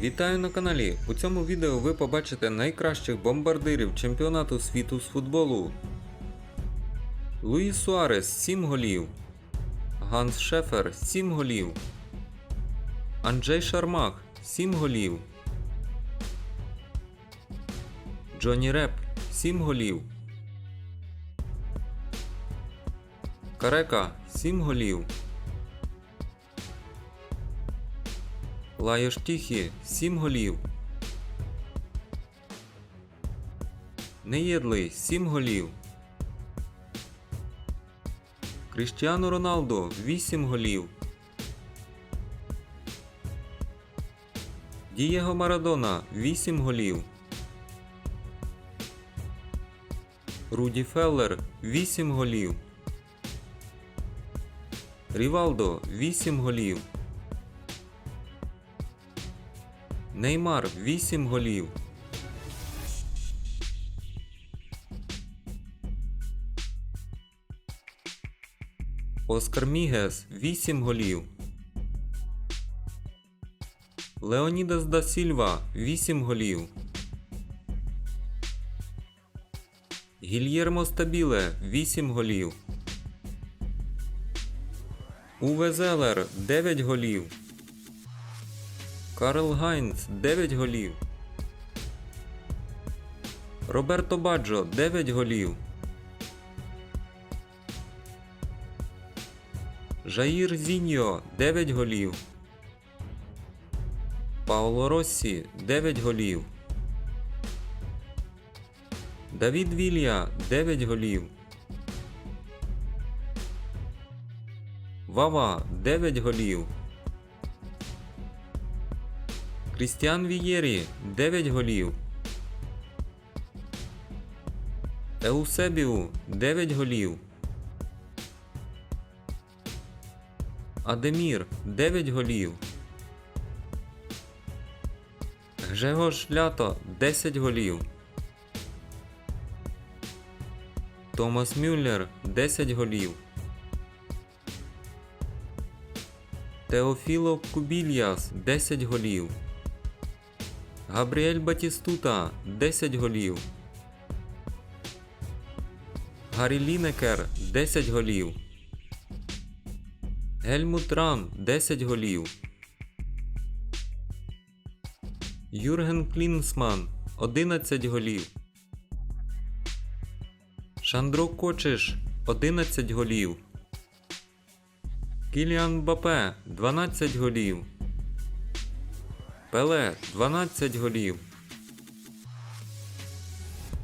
Вітаю на каналі. У цьому відео ви побачите найкращих бомбардирів чемпіонату світу з футболу. Луїс Суарес 7 голів. Ганс Шефер 7 голів. Анджей Шармах 7 голів. Джоні Реп 7 голів. Карека 7 голів. Лайош Тіхі 7 голів. Неєдлий 7 голів. Кріштіану Роналдо 8 голів. Дієго Марадона 8 голів. Руді Феллер 8 голів. Рівалдо 8 голів. Неймар 8 голів. Оскар Мігес 8 голів. Леонідас да Сільва 8 голів. Гільєрмо Стабіле 8 голів. Уве Зелер 9 голів. Карл Гайнц 9 голів. Роберто Баджо 9 голів. Жаїр Зіньо 9 голів. Пауло Россі 9 голів. Давід Вілья 9 голів. Вава 9 голів. Крістіан Вієрі 9 голів. Еусебіу 9 голів. Адемір 9 голів. Гжегош Лято 10 голів. Томас Мюллер 10 голів. Теофіло Кубільяс 10 голів. Габріель Батістута 10 голів. Гаррі Лінекер 10 голів. Гельмут Ран 10 голів. Юрген Клінсман 11 голів. Шандро Кочиш 11 голів. Кіліан Бапе 12 голів. Пеле 12 голів.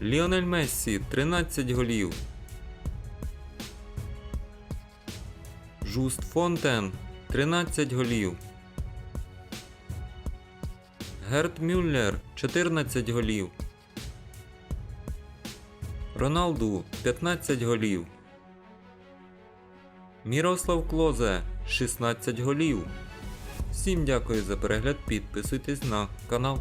Ліонель Мессі 13 голів. Жуст Фонтен 13 голів. Герт Мюллер 14 голів. Роналду 15 голів. Мірослав Клозе 16 голів. Всім дякую за перегляд, підписуйтесь на канал.